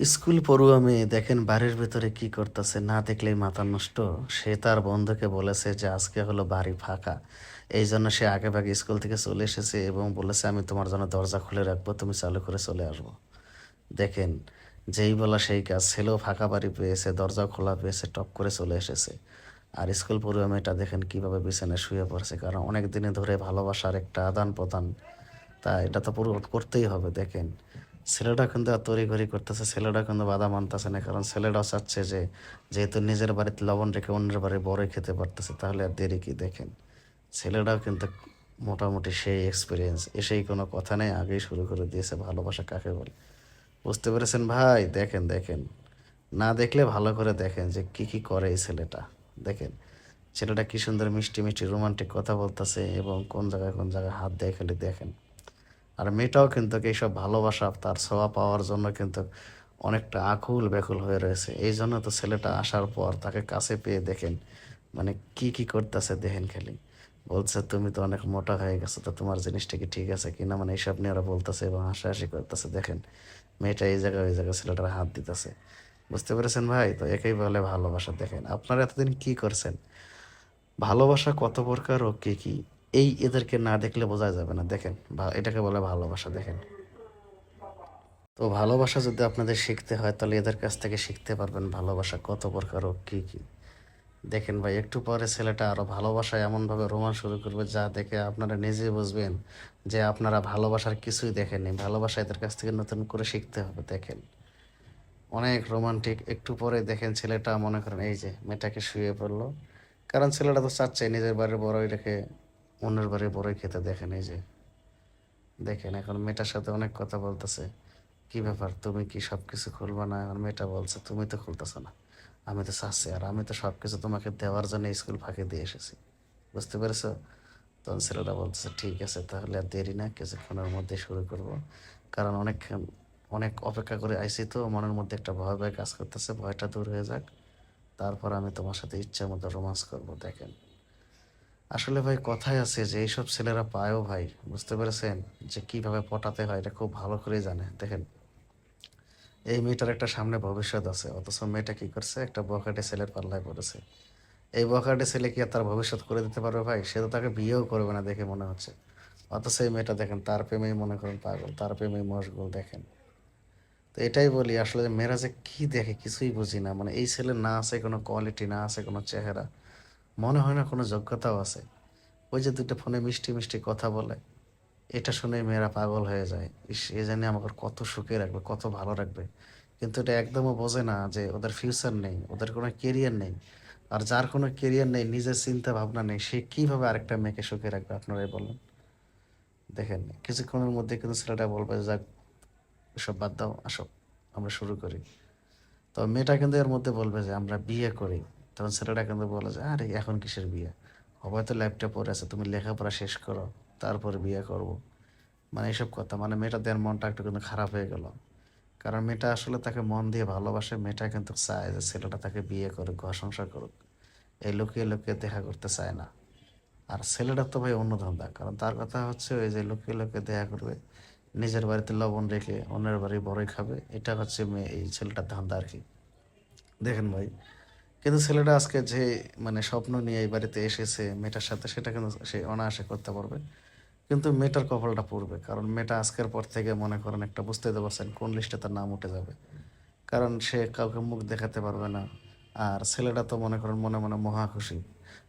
School পড়ুয়া মেয়ে দেখেন বাড়ির ভেতরে কি করতেছে, না দেখলেই মাথা নষ্ট। সে তার বন্ধুকে বলেছে যে, আজকে হলো বাড়ি ফাঁকা। এই জন্য সে আগে ভাগে স্কুল থেকে চলে এসেছে এবং বলেছে, আমি তোমার জন্য দরজা খুলে রাখব, তুমি চালু করে চলে আসব। দেখেন, যেই বলা সেই কাজ। ছেলেও ফাঁকা বাড়ি পেয়েছে, দরজা খোলা পেয়েছে, টপ করে চলে এসেছে। আর স্কুল পড়ুয়া মেয়েটা দেখেন কীভাবে বিছানায় শুয়ে পড়ছে, কারণ অনেক দিনে ধরে ভালোবাসার একটা আদান প্রদান তা এটা তো পুরো করতেই হবে, দেখেন। ছেলেটা কিন্তু তড়িঘড়ি করতেছে, ছেলেটা কিন্তু বাধা মানতেছে না, কারণ ছেলেটাও চাচ্ছে যে, যেহেতু নিজের বাড়িতে লবণ রেখে অন্যের বাড়ি বড়ই খেতে পারতেছে, তাহলে আর দেরি কি দেখেন? ছেলেটাও কিন্তু মোটামুটি সেই এক্সপিরিয়েন্স এসেই কোনো কথা নেই, আগেই শুরু করে দিয়েছে ভালোবাসা কাকে বলে। বুঝতে পেরেছেন ভাই? দেখেন দেখেন। না দেখলে ভালো করে দেখেন যে কি কি করে এই ছেলেটা। দেখেন, ছেলেটা কি সুন্দর মিষ্টি মিষ্টি রোমান্টিক কথা বলতেছে এবং কোন জায়গায় কোন জায়গায় হাত দিয়ে খালি দেখেন। আর মেয়েটাও কিন্তু এইসব ভালোবাসা, তার ছোঁয়া পাওয়ার জন্য কিন্তু অনেকটা আকুল ব্যাকুল হয়ে রয়েছে। এই জন্য তো ছেলেটা আসার পর তাকে কাছে পেয়ে দেখেন মানে কি কি করতেছে দেখেন খালি। বলছে, তুমি তো অনেক মোটা হয়ে গেছো, তো তোমার জিনিসটা কি ঠিক আছে কিনা? মানে এইসব নিয়ে ওরা বলতেছে এবং হাসাহাসি করতেছে। দেখেন, মেয়েটা এই জায়গায়, ওই জায়গায় ছেলেটার হাত দিতেছে। বুঝতে পেরেছেন ভাই? তো একেই বলে ভালোবাসা। দেখেন, আপনারা এতদিন কি করছেন? ভালোবাসা কত প্রকার ও কি কি? এই এদেরকে না দেখলে বোঝা যাবে না। দেখেন এটাকে বলে ভালোবাসা, দেখেন। তো ভালোবাসা যদি আপনাদের শিখতে হয়, তাহলে এদের কাছ থেকে শিখতে পারবেন ভালোবাসা কত প্রকার ও কী কী। দেখেন ভাই, একটু পরে ছেলেটা আরও ভালোবাসা এমনভাবে রোমান শুরু করবে, যা দেখে আপনারা নিজে বুঝবেন যে আপনারা ভালোবাসার কিছুই দেখেননি। ভালোবাসা এদের কাছ থেকে নতুন করে শিখতে হবে, দেখেন। অনেক রোমান্টিক। একটু পরে দেখেন ছেলেটা মনে করেন, এই যে, মেয়েটাকে শুয়ে পড়ল। কারণ ছেলেটা তো চাচ্ছে, নিজের বাড়ির বড়ই রেখে অন্যের বাড়ির বড়ই খেতে দেখেন, এই যে। দেখেন, এখন মেয়েটার সাথে অনেক কথা বলতেছে। কি ব্যাপার? তুমি কি সব কিছু খুলবা না? এখন মেয়েটা বলছে, তুমি তো খুলতেছো না। আমি তো চাচ্ছি, আর আমি তো সব কিছু তোমাকে দেওয়ার জন্য স্কুল ফাঁকি দিয়ে এসেছি। বুঝতে পেরেছ? তখন ছেলেটা বলতেছে, ঠিক আছে, তাহলে আর দেরি না, কিছুক্ষণের মধ্যে শুরু করব। কারণ অনেক অনেক অপেক্ষা করে আইসি তো, মনের মধ্যে একটা ভয় ভয় কাজ করতেছে, ভয়টা দূর হয়ে যাক। তারপর আমি তোমার সাথে ইচ্ছা মতো রোমান্স করব, দেখেন। আসলে ভাই কথাই আছে যে এইসব ছেলেরা পায়ও ভাই, বুঝতে পেরেছেন? যে কীভাবে পটাতে হয় এটা খুব ভালো করে জানে। দেখেন, এই মেয়েটার একটা সামনে ভবিষ্যৎ আছে, অথচ মেয়েটা কি করছে? একটা বখাটে ছেলের পাল্লায় পড়েছে। এই বখাটে ছেলে কি তার ভবিষ্যৎ করে দিতে পারবে ভাই? সে তো তাকে বিয়েও করবে না দেখে মনে হচ্ছে। অথচ এই মেয়েটা দেখেন, তার প্রেমেই মনে করেন পাগল, তার প্রেমেই মশগুল, দেখেন। তো এটাই বলি, আসলে মেয়েরা যে কি দেখে কিছুই বুঝি না। মানে এই ছেলের না আছে কোনো কোয়ালিটি না আছে কোনো চেহারা। মনে হয় না কোনো যোগ্যতাও আছে। ওই যে দুটো ফোনে মিষ্টি মিষ্টি কথা বলে, এটা শুনে মেয়েরা পাগল হয়ে যায়। ইস, এ জানি আমাকে কত সুখে রাখবে, কত ভালো রাখবে। কিন্তু এটা একদমও বোঝে না যে ওদের ফিউচার নেই, ওদের কোনো কেরিয়ার নেই। আর যার কোনো কেরিয়ার নেই, নিজের চিন্তা ভাবনা নেই, সে কীভাবে আরেকটা মেয়েকে সুখে রাখবে আপনারাই বলেন। দেখেন, কিছুক্ষণের মধ্যে কিন্তু ছেলেটা বলবে, যাক, এসব বাদ দাও, আসো, আমরা শুরু করি। তো মেয়েটা কিন্তু এর মধ্যে বলবে যে, আমরা বিয়ে করি। তখন ছেলেটা কিন্তু বলে যে, আরে, এখন কিসের বিয়ে? সবাই তো ল্যাপটপ পড়ে আছে, তুমি লেখাপড়া শেষ করো, তারপরে বিয়ে করব। মানে এইসব কথা মানে মেয়েটা দেওয়ার মনটা একটু কিন্তু খারাপ হয়ে গেল। কারণ মেয়েটা আসলে তাকে মন দিয়ে ভালোবাসে, মেয়েটা কিন্তু চায় যে ছেলেটা তাকে বিয়ে করুক, ঘর সংসার করুক। এই লুকিয়ে লুকিয়ে দেখা করতে চায় না। আর ছেলেটা তো ভাই অন্য ধান্দা, কারণ তার কথা হচ্ছে ওই যে লুকিয়ে লুকিয়ে দেখা করবে, নিজের বাড়িতে লবণ রেখে অন্যের বাড়ি বড়ই খাবে, এটা হচ্ছে মেয়ে, এই ছেলেটার ধান্দা আর কি। দেখেন ভাই কিন্তু ছেলেটা আজকে যে মানে স্বপ্ন নিয়ে এই বাড়িতে এসেছে মেয়েটার সাথে, সেটা কিন্তু সে অনায়াসে করতে পারবে। কিন্তু মেয়েটার কপালটা পড়বে, কারণ মেয়েটা আজকের পর থেকে মনে করেন একটা বুঝতে পারছেন কোন লিস্টে তার নাম উঠে যাবে। কারণ সে কাউকে মুখ দেখাতে পারবে না, আর ছেলেটা তো মনে করেন মনে মনে মহা খুশি।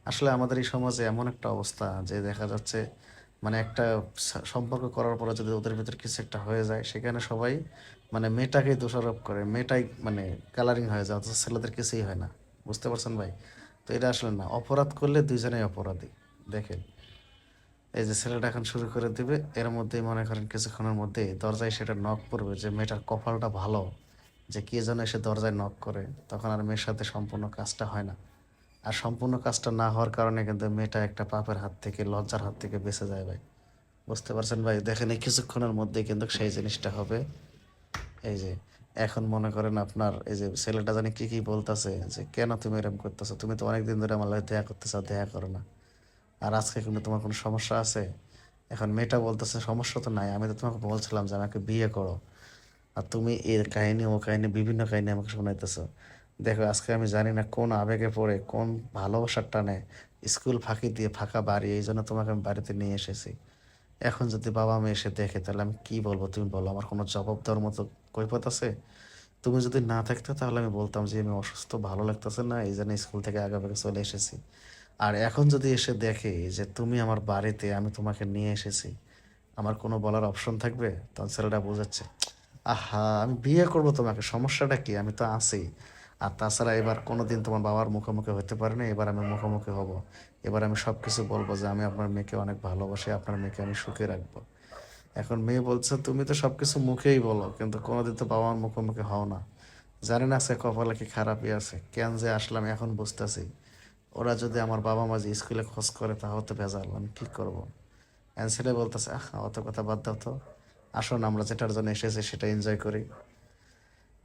আসলে আমাদের এই সমাজে এমন একটা অবস্থা যে দেখা যাচ্ছে মানে একটা সম্পর্ক করার পরে যদি ওদের ভিতরে কিছু একটা হয়ে যায়, সেখানে সবাই মানে মেয়েটাকেই দোষারোপ করে, মেয়েটাই মানে কালারিং হয়ে যায়, অথচ ছেলেদের কিছুই হয় না। বুঝতে পারছেন ভাই? তো এটা আসলে না, অপরাধ করলে দুইজনেই অপরাধী। দেখেন, এই যে ছেলেটা এখন শুরু করে দিবে, এর মধ্যেই মনে করেন কিছুক্ষণের মধ্যেই দরজায় সেটা নক করবে, যে মেয়েটার কপালটা ভালো, যে কে যেন এসে দরজায় নক করে, তখন আর মেয়ের সাথে সম্পূর্ণ কাজটা হয় না। আর সম্পূর্ণ কাজটা না হওয়ার কারণে কিন্তু মেয়েটা একটা পাপের হাত থেকে, লজ্জার হাত থেকে বেঁচে যায় ভাই। বুঝতে পারছেন ভাই? দেখেন এই কিছুক্ষণের মধ্যেই কিন্তু সেই জিনিসটা হবে। এই যে এখন মনে করেন আপনার এই যে ছেলেটা জানি কি কি বলতেছে, যে কেন তুমি এরকম করতেছো? তুমি তো অনেকদিন ধরে আমার লাগে দেখা করতে চাও করো না। আর আজকে কিন্তু তোমার কোনো সমস্যা আছে? এখন মেয়েটা বলতেছে, সমস্যা তো নাই, আমি তো তোমাকে বলছিলাম যে আমাকে বিয়ে করো। আর তুমি এর কাহিনী, ও কাহিনী, বিভিন্ন কাহিনী আমাকে শোনাইতেছো। দেখো, আজকে আমি জানি না কোন আবেগে পড়ে, কোন ভালোবাসার টানে স্কুল ফাঁকি দিয়ে ফাঁকা বাড়ি, এই জন্য তোমাকে আমি বাড়িতে নিয়ে এসেছি। এখন যদি বাবা মা এসে দেখে, তাহলে আমি কি বলব? তুমি বলো, আমার কোনো জবাব দেওয়ার মতো কৈফত আছে? তুমি যদি না থাকতে, তাহলে আমি বলতাম যে, আমি অসুস্থ, ভালো লাগতেছে না, এই জন্য স্কুল থেকে আগে চলে এসেছি। আর এখন যদি এসে দেখে যে, তুমি আমার বাড়িতে, আমি তোমাকে নিয়ে এসেছি, আমার কোনো বলার অপশন থাকবে? তখন ছেলেটা বোঝাচ্ছে, আহা, আমি বিয়ে করব তোমাকে, সমস্যাটা কি? আমি তো আছি। আর তাছাড়া এবার কোনোদিন তোমার বাবার মুখোমুখি হতে পারে না এবার আমি মুখোমুখি হব। এবার আমি সব কিছু বলব যে আমি আপনার মেয়েকে অনেক ভালোবাসি, আপনার মেয়েকে আমি সুখে রাখব। এখন মেয়ে বলছে, তুমি তো সবকিছু মুখেই বলো, কিন্তু কোনোদিন তো বাবার মুখোমুখি হও না। জানি না সে কপালে কি খারাপই আছে, কেন যে আসলাম এখন বুঝতেছি। ওরা যদি আমার বাবা মা যে স্কুলে খোঁজ করে, তাহলে তো ভেজাল, আমি কি করব? ছেলে বলতেছে, আহ, অত কথা বাদ দাও তো। আসুন, আমরা যেটার জন্য এসেছি সেটা এনজয় করি।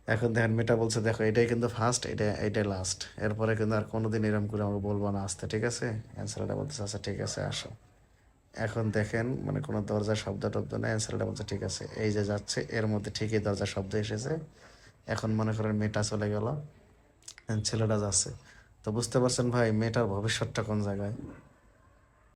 এখন দেখেন মেটা বলছে দেখো, এটাই কিন্তু ফার্স্ট এটা, এটাই লাস্ট এরপরে কিন্তু আর কোনোদিন এরকম করে আমাকে বলব না, আসতে, ঠিক আছে? অ্যান্সারটা বলতেছে আচ্ছা ঠিক আছে, আসো। এখন দেখেন মানে কোনো দরজার শব্দ টব্দ নেই অ্যান্সারটা বলছে, ঠিক আছে। এই যে যাচ্ছে, এর মধ্যে ঠিকই দরজার শব্দ এসেছে। এখন মনে করেন মেয়েটা চলে গেল। ছেলেটা যাচ্ছে। তো বুঝতে পারছেন ভাই মেয়েটার ভবিষ্যৎটা কোন জায়গায়?